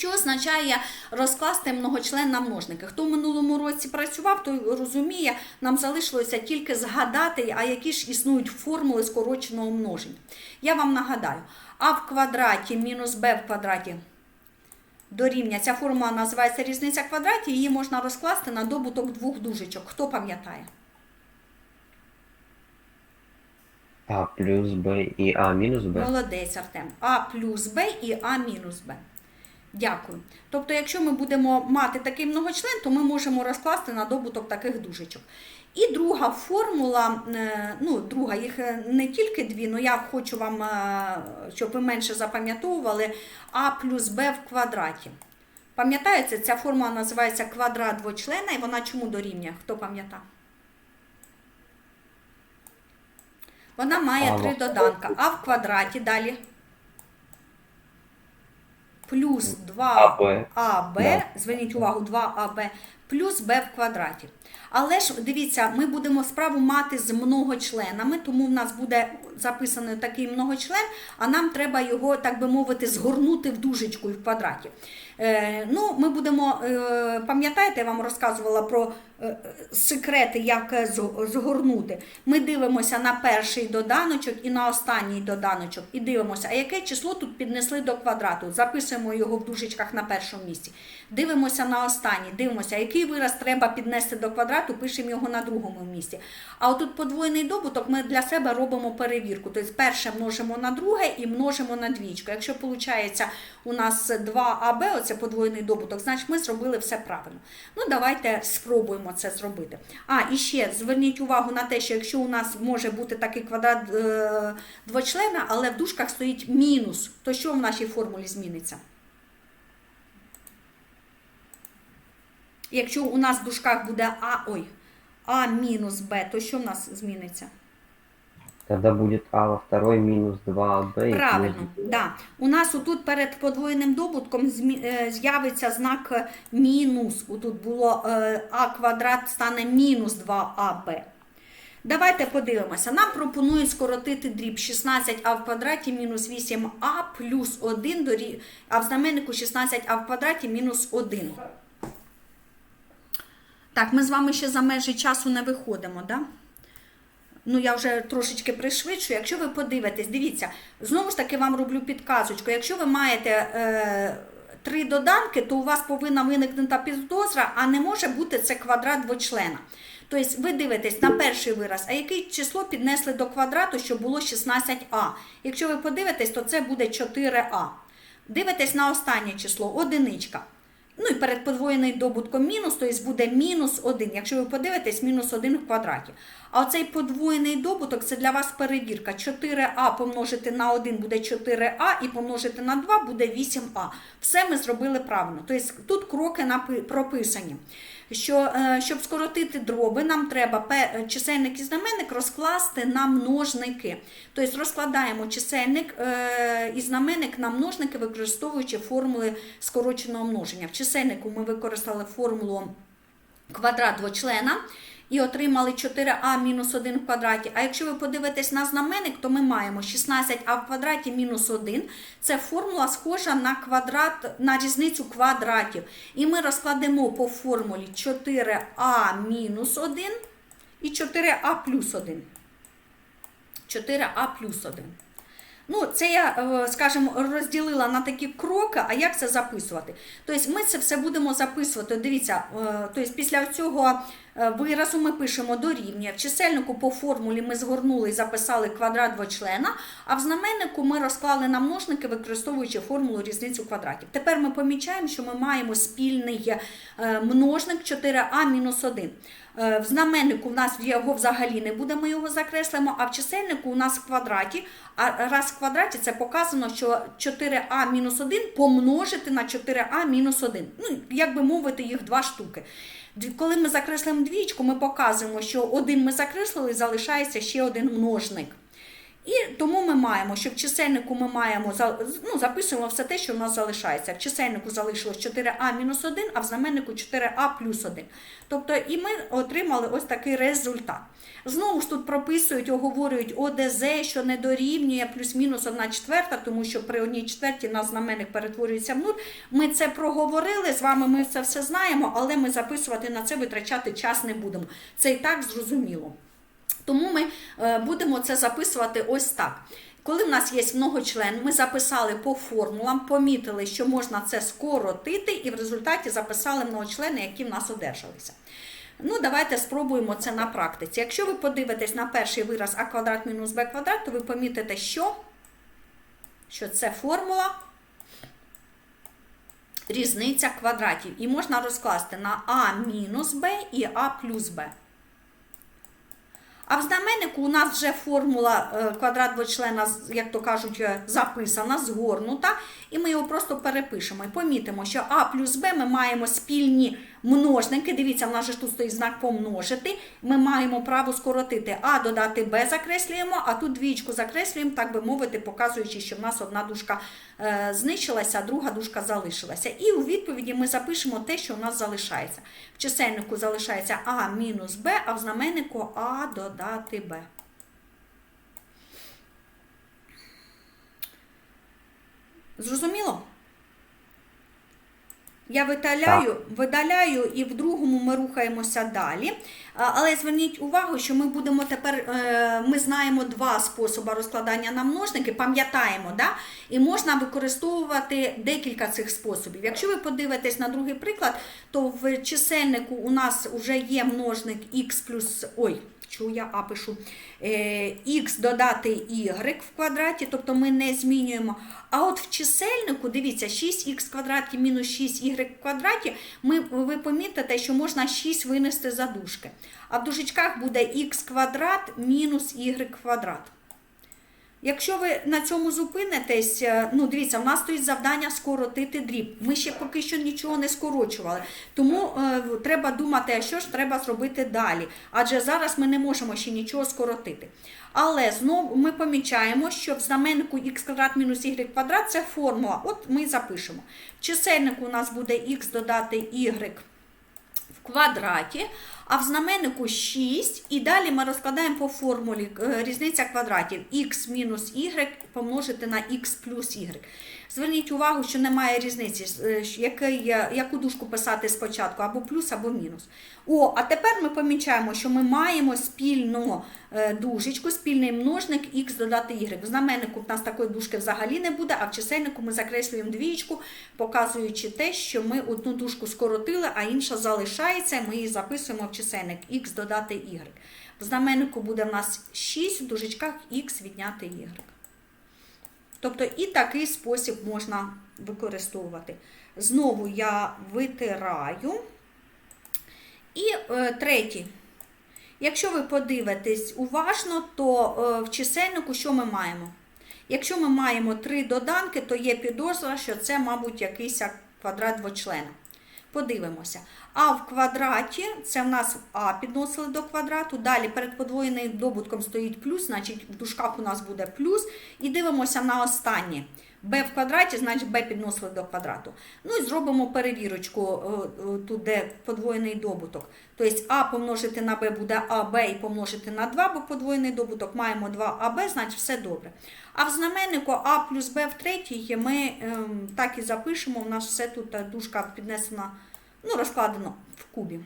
Що означає розкласти многочлен на множники? Хто в минулому році працював, той розуміє, нам залишилося тільки згадати, а які ж існують формули скороченого множення. Я вам нагадаю, а в квадраті мінус b в квадраті дорівня. Ця формула називається різниця квадратів, її можна розкласти на добуток двох дужечок. Хто пам'ятає? А плюс Б і А мінус Б. Молодець, Артем. А плюс Б і А мінус Б. Дякую. Тобто, якщо ми будемо мати такий многочлен, то ми можемо розкласти на добуток таких дужечок. І друга формула, е, ну, друга, їх е, не тільки дві, але я хочу вам, е, щоб ви менше запам'ятовували, А плюс Б в квадраті. Пам'ятаєте, ця формула називається квадрат двочлена, і вона чому дорівнює? Хто пам'ятає? Вона має три доданка. А в квадраті далі. Плюс 2 АБ. АБ, Да. зверніть увагу, 2АБ, плюс Б в квадраті. Але ж дивіться, ми будемо справу мати з многочленами, тому в нас буде записаний такий многочлен, а нам треба його, так би мовити, згорнути в дужечку і в квадраті. Е, ну, ми будемо, е, пам'ятаєте, я вам розказувала про е, секрети, як е, згорнути. Ми дивимося на перший доданочок і на останній доданочок, і дивимося, а яке число тут піднесли до квадрату. Записуємо його в дужечках на першому місці. Дивимося на останній, дивимося, який вираз треба піднести до квадрату, пишемо його на другому місці. А отут подвоєний добуток ми для себе робимо перевірку. Тобто перше множимо на друге і множимо на двічку. Якщо виходить у нас 2АБ, оце подвоєний добуток, значить ми зробили все правильно. Ну, давайте спробуємо це зробити. А, і ще зверніть увагу на те, що якщо у нас може бути такий квадрат е, двочлена, але в дужках стоїть мінус, то що в нашій формулі зміниться? Якщо у нас в дужках буде А, ой, А мінус Б, то що в нас зміниться? Тогда будет А во второй минус 2Б. Правильно, да. У нас отут перед подвоєним добутком е, з'явиться знак мінус. Отут було е, А квадрат стане мінус 2АБ. Давайте подивимося. Нам пропонують скоротити дріб 16а в квадраті мінус 8а плюс 1, дорі- а в знаменнику 16а в квадраті мінус 1. Так, ми з вами ще за межі часу не виходимо, да? Ну, я вже трошечки пришвидшую. Якщо ви подивитесь, дивіться, знову ж таки вам роблю підказочку. Якщо ви маєте е, три доданки, то у вас повинна виникнути підозра, а не може бути це квадрат двочлена. Тобто ви дивитесь на перший вираз, а яке число піднесли до квадрату, щоб було 16а. Якщо ви подивитесь, то це буде 4а. Дивитесь на останнє число, одиничка. Ну і перед подвоєним добутком мінус, тобто буде мінус 1. Якщо ви подивитесь, мінус 1 в квадраті. А оцей подвоєний добуток це для вас перевірка. 4а помножити на 1 буде 4а і помножити на 2 буде 8а. Все ми зробили правильно. Тобто тут кроки прописані. Що, е, щоб скоротити дроби, нам треба чисельник і знаменник розкласти на множники. Тобто розкладаємо чисельник е, і знаменник на множники, використовуючи формули скороченого множення. В чисельнику ми використали формулу квадрат двочлена і отримали 4а мінус 1 в квадраті. А якщо ви подивитесь на знаменник, то ми маємо 16а в квадраті мінус 1. Це формула схожа на квадрат, на різницю квадратів. І ми розкладемо по формулі 4а мінус 1 і 4а плюс 1. 4а плюс 1. Ну, це я, е, скажімо, розділила на такі кроки, а як це записувати? Тобто ми це все будемо записувати. Дивіться, е, тобто після цього виразу ми пишемо дорівнює. В чисельнику по формулі ми згорнули і записали квадрат двочлена, а в знаменнику ми розклали на множники, використовуючи формулу різницю квадратів. Тепер ми помічаємо, що ми маємо спільний е, множник 4а мінус 1. Е, В знаменнику в нас його взагалі не буде, ми його закреслимо, а в чисельнику у нас в квадраті. А раз в квадраті це показано, що 4а мінус 1 помножити на 4а мінус 1. Ну, як би мовити, їх два штуки. Коли ми закреслимо двічку, ми показуємо, що один ми закреслили, залишається ще один множник. І тому ми маємо, що в чисельнику ми маємо ну, записуємо все те, що в нас залишається. В чисельнику залишилось 4а мінус 1, а в знаменнику 4а плюс 1. Тобто, і ми отримали ось такий результат. Знову ж тут прописують, оговорюють ОДЗ, що не дорівнює плюс-мінус 1 четверта, тому що при одній четвертій у нас знаменник перетворюється в нуль. Ми це проговорили з вами, ми це все знаємо, але ми записувати на це витрачати час не будемо. Це і так зрозуміло. Тому ми е, будемо це записувати ось так. Коли в нас є многочлен, ми записали по формулам, помітили, що можна це скоротити, і в результаті записали многочлени, які в нас одержалися. Ну, давайте спробуємо це на практиці. Якщо ви подивитесь на перший вираз а квадрат мінус b квадрат, то ви помітите, що, що це формула різниця квадратів. І можна розкласти на а мінус b і а плюс b. А в знаменнику у нас вже формула е, квадрат двочлена, як то кажуть, е, записана, згорнута, і ми його просто перепишемо. І помітимо, що а плюс Б ми маємо спільні множники. Дивіться, в нас же тут стоїть знак помножити. Ми маємо право скоротити а додати b закреслюємо, а тут двічку закреслюємо, так би мовити, показуючи, що в нас одна дужка е, знищилася, а друга дужка залишилася. І у відповіді ми запишемо те, що у нас залишається. В чисельнику залишається а мінус b, а в знаменнику а додати b. Зрозуміло? Я видаляю, видаляю і в другому ми рухаємося далі. Але зверніть увагу, що ми будемо тепер, е, ми знаємо два способи розкладання на множники, пам'ятаємо, да? і можна використовувати декілька цих способів. Якщо ви подивитесь на другий приклад, то в чисельнику у нас вже є множник х плюс. ой, Чого я А пишу? Е, х додати y в квадраті, тобто ми не змінюємо. А от в чисельнику, дивіться, 6х в квадраті мінус 6y в квадраті, ми, ви помітите, що можна 6 винести за дужки. А в дужечках буде х квадрат мінус y квадрат. Якщо ви на цьому зупинитесь, е, ну дивіться, в нас стоїть завдання скоротити дріб. Ми ще поки що нічого не скорочували. Тому е, треба думати, а що ж треба зробити далі. Адже зараз ми не можемо ще нічого скоротити. Але знову ми помічаємо, що в знаменнику х квадрат мінус y квадрат це формула. От ми запишемо. В чисельнику у нас буде х додати y в квадраті, а в знаменнику 6, і далі ми розкладаємо по формулі е, різниця квадратів х мінус y помножити на х плюс y. Зверніть увагу, що немає різниці, е, яку дужку писати спочатку, або плюс, або мінус. О, а тепер ми помічаємо, що ми маємо спільну е, дужечку, спільний множник х додати y. В знаменнику в нас такої дужки взагалі не буде, а в чисельнику ми закреслюємо двієчку, показуючи те, що ми одну дужку скоротили, а інша залишається, ми її записуємо в чисельник х додати y. В знаменнику буде в нас 6, в дужечках х відняти y. Тобто і такий спосіб можна використовувати. Знову я витираю. І е, третій. Якщо ви подивитесь уважно, то е, в чисельнику що ми маємо? Якщо ми маємо три доданки, то є підозра, що це, мабуть, якийсь квадрат двочлена. Подивимося. А в квадраті це в нас А підносили до квадрату. Далі перед подвоєним добутком стоїть плюс, значить в дужках у нас буде плюс. І дивимося на останнє. B в квадраті, значить b підносили до квадрату. Ну і зробимо перевірочку е, е, тут, де подвоєний добуток. Тобто А помножити на b буде АБ і помножити на 2, бо подвоєний добуток маємо 2АБ, значить все добре. А в знаменнику А плюс Б в третій ми ем, так і запишемо, у нас все тут е, дужка піднесена, ну, розкладено в кубі.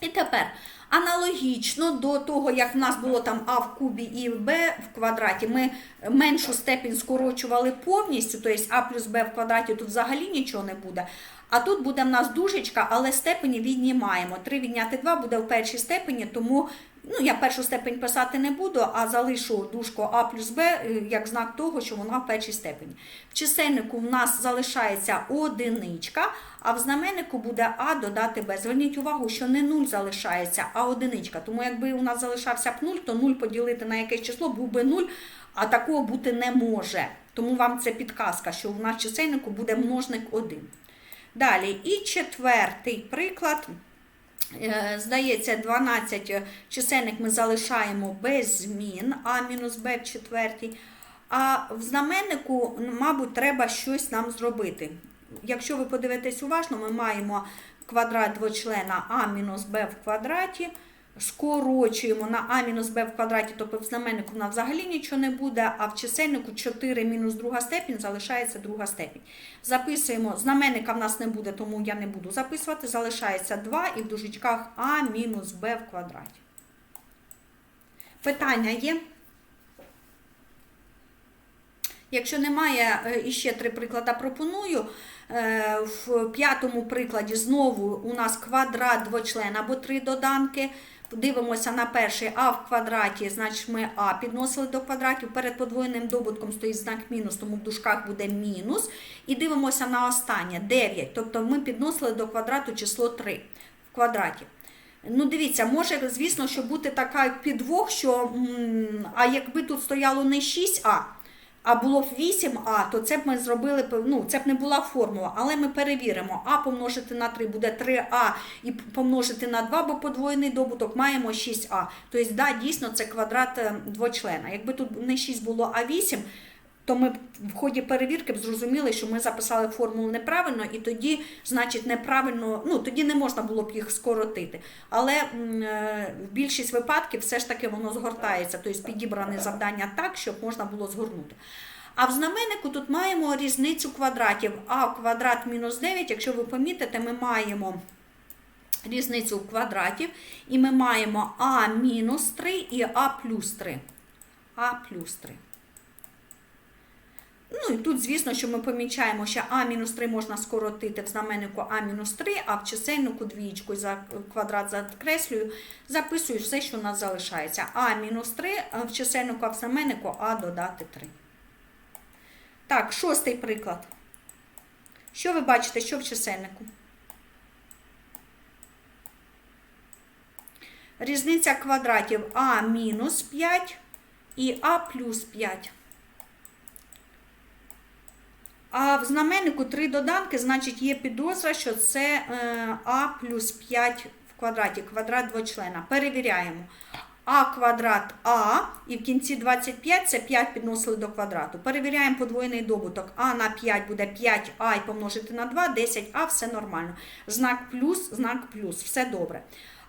І тепер аналогічно до того, як в нас було там А в кубі і Б в квадраті, ми меншу степінь скорочували повністю, тобто А плюс Б в квадраті тут взагалі нічого не буде. А тут буде в нас дужечка, але степені віднімаємо. 3 відняти 2 буде в першій степені, тому ну, я першу степень писати не буду, а залишу дужку А плюс Б е, як знак того, що вона в першій степені. В чисельнику в нас залишається одиничка, а в знаменнику буде А додати Б. Зверніть увагу, що не 0 залишається, а одиничка. Тому якби у нас залишався б 0, то 0 поділити на якесь число був би 0, а такого бути не може. Тому вам це підказка, що в нас в чисельнику буде множник 1. Далі, і четвертий приклад. Е, Здається, 12 чисельник ми залишаємо без змін, а мінус b в четвертій. А в знаменнику, мабуть, треба щось нам зробити. Якщо ви подивитесь уважно, ми маємо квадрат двочлена а мінус b в квадраті, скорочуємо на а мінус b в квадраті, тобто в знаменнику в нас взагалі нічого не буде, а в чисельнику 4 мінус друга степінь залишається друга степінь. Записуємо, знаменника в нас не буде, тому я не буду записувати. Залишається 2 і в дужечках а мінус b в квадраті. Питання є? Якщо немає, е, іще три приклади пропоную. Е, В п'ятому прикладі знову у нас квадрат двочлен або три доданки. Дивимося на перший а в квадраті, значить ми а підносили до квадратів. Перед подвоєним добутком стоїть знак мінус, тому в дужках буде мінус. І дивимося на останнє 9. Тобто ми підносили до квадрату число 3 в квадраті. Ну, дивіться, може, звісно, що бути така підвох, що а якби тут стояло не 6а, а було б 8а, то це б ми зробили, ну, це б не була формула, але ми перевіримо. А помножити на 3 буде 3а і помножити на 2, бо подвоєний добуток маємо 6а. Тобто, да, дійсно, це квадрат е, двочлена. Якби тут не 6 було, а 8, то ми в ході перевірки б зрозуміли, що ми записали формулу неправильно, і тоді, значить, неправильно, ну тоді не можна було б їх скоротити. Але е, в більшість випадків все ж таки воно згортається, тобто підібране завдання так, щоб можна було згорнути. А в знаменнику тут маємо різницю квадратів. А квадрат мінус 9, якщо ви помітите, ми маємо різницю квадратів, і ми маємо а мінус 3 і а плюс 3. А плюс 3. Ну і тут, звісно, що ми помічаємо, що А-3 можна скоротити в знаменнику А-3, а в чисельнику двічку за квадрат закреслюю, записую все, що у нас залишається. А-3 в чисельнику, а в знаменнику А додати 3. Так, шостий приклад. Що ви бачите, що в чисельнику? Різниця квадратів А мінус 5 і А плюс 5. А в знаменнику три доданки, значить, є підозра, що це е, А плюс 5 в квадраті, квадрат двочлена. Перевіряємо. А квадрат А, і в кінці 25 це 5 підносили до квадрату. Перевіряємо подвоєний добуток. А на 5 буде 5А і помножити на 2, 10А, все нормально. Знак плюс, знак плюс, все добре.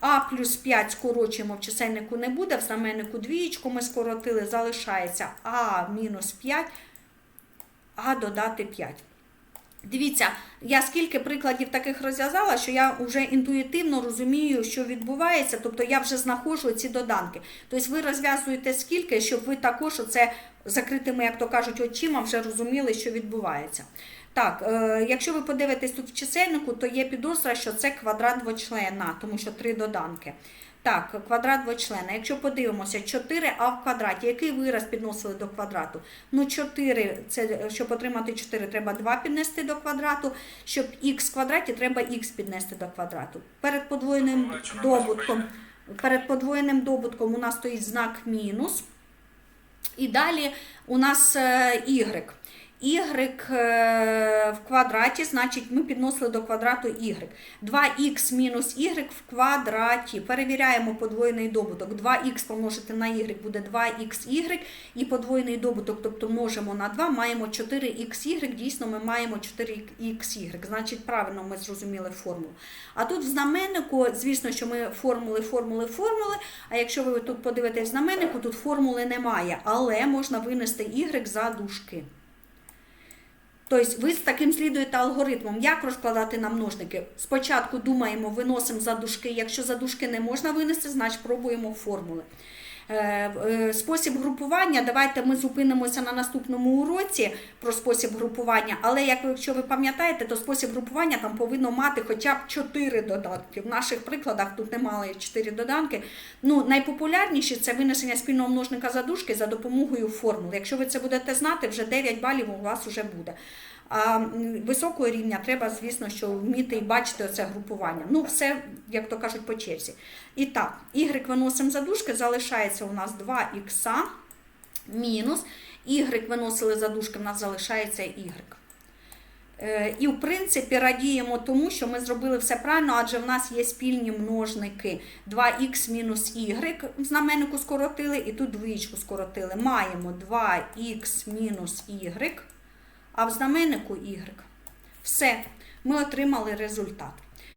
А плюс 5 скорочуємо в чисельнику не буде, в знаменнику двієчку ми скоротили, залишається А мінус 5 а додати 5. Дивіться, я скільки прикладів таких розв'язала, що я вже інтуїтивно розумію, що відбувається, тобто я вже знаходжу ці доданки. Тобто ви розв'язуєте скільки, щоб ви також оце закритими, як то кажуть, очима вже розуміли, що відбувається. Так, е, якщо ви подивитесь тут в чисельнику, то є підозра, що це квадрат двочлена, тому що три доданки. Так, квадрат двочлена. Якщо подивимося, 4а в квадраті. Який вираз підносили до квадрату? Ну, 4, це, щоб отримати 4, треба 2 піднести до квадрату. Щоб х в квадраті, треба х піднести до квадрату. Перед подвоєним добутком, перед подвоєним добутком у нас стоїть знак мінус. І далі у нас е, y. Y е, в квадраті, значить, ми підносили до квадрату y. 2х мінус y в квадраті. Перевіряємо подвоєний добуток. 2х помножити на y буде 2xy і подвоєний добуток, тобто множимо на 2, маємо 4xy, дійсно ми маємо 4xy. Значить, правильно ми зрозуміли формулу. А тут в знаменнику, звісно, що ми формули, формули, формули, а якщо ви тут подивитесь знаменнику, тут формули немає, але можна винести y за дужки. Тобто ви з таким слідуєте алгоритмом, як розкладати на множники. Спочатку думаємо, виносимо задушки. Якщо задушки не можна винести, значить пробуємо формули. Е, е, Спосіб групування, давайте ми зупинимося на наступному уроці про спосіб групування, але як ви- якщо ви пам'ятаєте, то спосіб групування там повинно мати хоча б 4 додатки. В наших прикладах тут не мали 4 доданки. Ну, найпопулярніші це винесення спільного множника за дужки за допомогою формул. Якщо ви це будете знати, вже 9 балів у вас вже буде. А високого рівня треба, звісно, що вміти і бачити оце групування. Ну, все, як то кажуть, по черзі. І так, y виносимо за дужки, залишається у нас 2х мінус. Y виносили за дужки, в нас залишається y. Е, І, в принципі, радіємо тому, що ми зробили все правильно, адже в нас є спільні множники 2х мінус y знаменнику скоротили, і тут двічку скоротили. Маємо 2х мінус y, а в знаменнику y. Все, ми отримали результат.